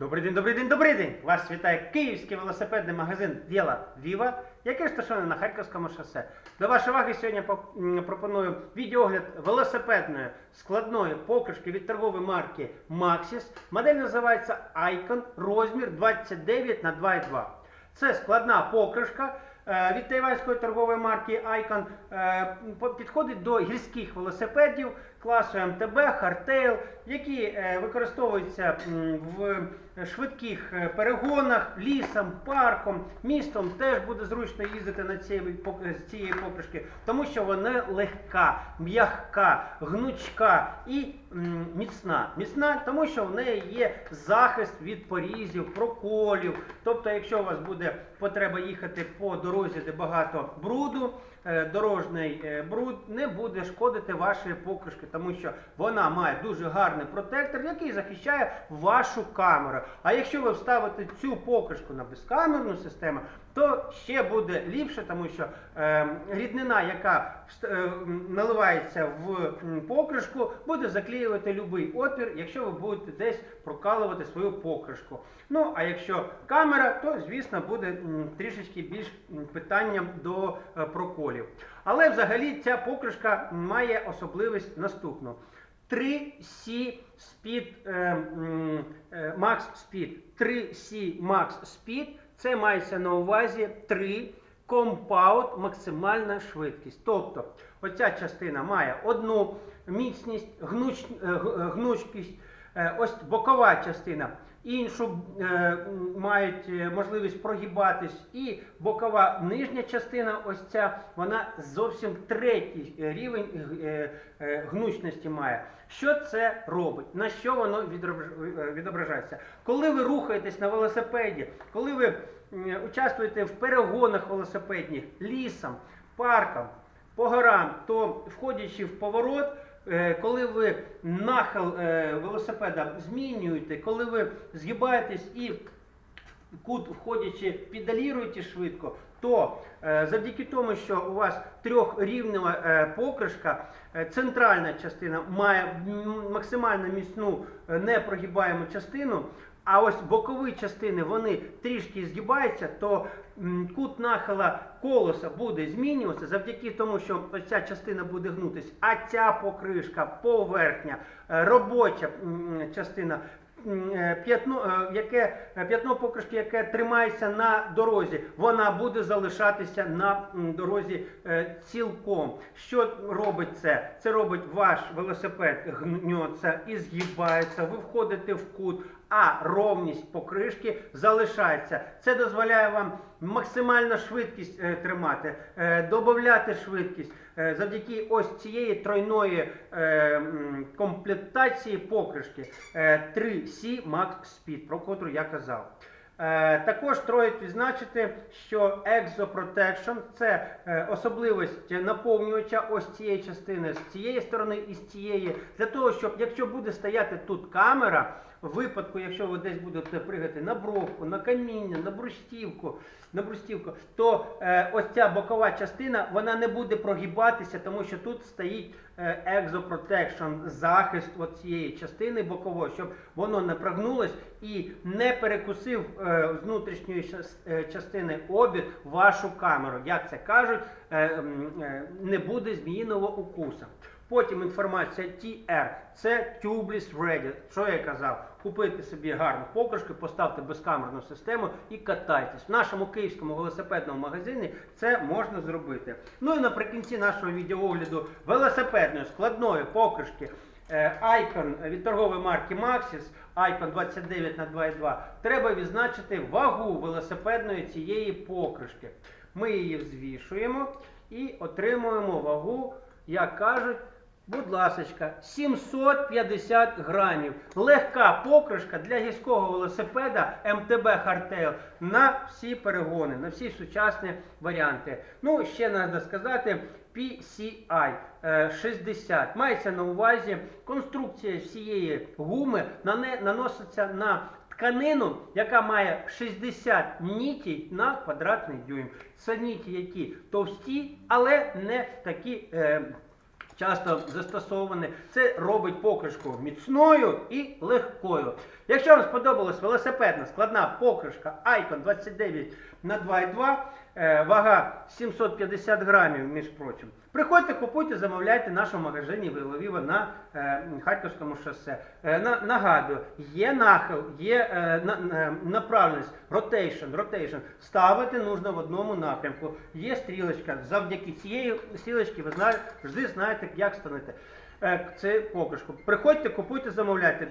Добрий день, добрий день, добрий день! Вас вітає київський велосипедний магазин Діла Віва, який розташований на Харківському шосе. До вашої уваги сьогодні пропоную відеогляд велосипедної складної покришки від торгової марки Maxis. Модель називається Icon, розмір 29 на 2,2. Це складна покришка від тайванської торгової марки Icon. Е, Підходить до гірських велосипедів класу МТБ, Hardtail, які е, використовуються в швидких е, перегонах, лісом, парком, містом. Теж буде зручно їздити на цієї, з цієї покришки, тому що вона легка, м'яка, гнучка і міцна. Міцна, тому що в неї є захист від порізів, проколів. Тобто, якщо у вас буде потреба їхати по дорозі, де багато бруду, е, дорожній е, бруд не буде шкодити вашої покришки, тому що вона має дуже гарний протектор, який захищає вашу камеру. А якщо ви вставите цю покришку на безкамерну систему, то ще буде ліпше, тому що е, ріднина, яка наливається в покришку, буде заклеювати будь-який отвір, якщо ви будете десь прокалувати свою покришку. Ну а якщо камера, то звісно буде трішечки більш питанням до е, проколів. Але взагалі ця покришка має особливість наступну. 3C Speed е, м, е, Max Speed. 3C Max Speed це мається на увазі 3 Compound максимальна швидкість. Тобто оця частина має одну міцність, е, е, гнучкість, ось бокова частина. Іншу е, мають е, можливість прогибатись, і бокова нижня частина, ось ця, вона зовсім третій рівень е, е, гнучності має. Що це робить? На що воно е, відображається? Коли ви рухаєтесь на велосипеді, коли ви м, участвуєте в перегонах велосипедних лісом, парком, по горам, то входячи в поворот, е, коли ви нахил е, велосипеда змінюєте, коли ви згибаєтесь і кут входячи педаліруєте швидко, то е, завдяки тому, що у вас трьохрівнева е, покришка, е, центральна частина має максимально міцну непрогибаємо частину. А ось бокові частини вони трішки згибаються, то кут нахила колеса буде змінюватися завдяки тому, що ця частина буде гнутись, а ця покришка, поверхня, е, робоча частина е, п'ятно, е, яке п'ятно покришки, яке тримається на дорозі, вона буде залишатися на дорозі цілком. Що робить це? Це робить ваш велосипед гнеться і згибається, ви входите в кут. А ровність покришки залишається. Це дозволяє вам максимально швидкість е, тримати, е, додати швидкість е, завдяки ось цієї тройної комплектації покришки е, 3C Max Speed, про котру я казав. Е, Також троїть відзначити, що Protection – це е, особливість наповнювача ось цієї частини з цієї сторони і з цієї, для того, щоб якщо буде стояти тут камера, в випадку, якщо ви десь будете пригати на бровку, на каміння, на брустівку, на брустівку, то е, ось ця бокова частина вона не буде прогибатися, тому що тут стоїть е, Protection, захист цієї частини бокової, щоб воно не прогнулось і не перекусив е, з внутрішньої е, частини обід вашу камеру. Як це кажуть, е, е, не буде зміїного укуса. Потім інформація TR. Це Tubeless Ready. Що я казав? Купити собі гарну покришку, поставте безкамерну систему і катайтесь. В нашому київському велосипедному магазині це можна зробити. Ну і наприкінці нашого відеоогляду велосипедної складної покришки е, Icon від торгової марки Maxis Icon 29 на 2,2 треба відзначити вагу велосипедної цієї покришки. Ми її взвішуємо і отримуємо вагу, як кажуть, Будь ласочка, 750 грамів. Легка покришка для гірського велосипеда МТБ Hardtail на всі перегони, на всі сучасні варіанти. Ну, ще треба сказати PCI е, 60. Мається на увазі конструкція всієї гуми наноситься на тканину, яка має 60 нітей на квадратний дюйм. Це ніті, які товсті, але не такі. Е, часто застосоване. Це робить покришку міцною і легкою. Якщо вам сподобалась велосипедна складна покришка Icon 29 на 2,2, е, вага 750 грамів, між прочим, приходьте, купуйте, замовляйте в нашому магазині Виловіва на е, Харківському шосе. Е, на, нагадую, є нахил, є е, на, на- направленість, rotation, rotation. Ставити нужно в одному напрямку. Є стрілочка. Завдяки цієї стрілочки ви знаєте, завжди знаєте, як станете. Е, це покришку. Приходьте, купуйте, замовляйте.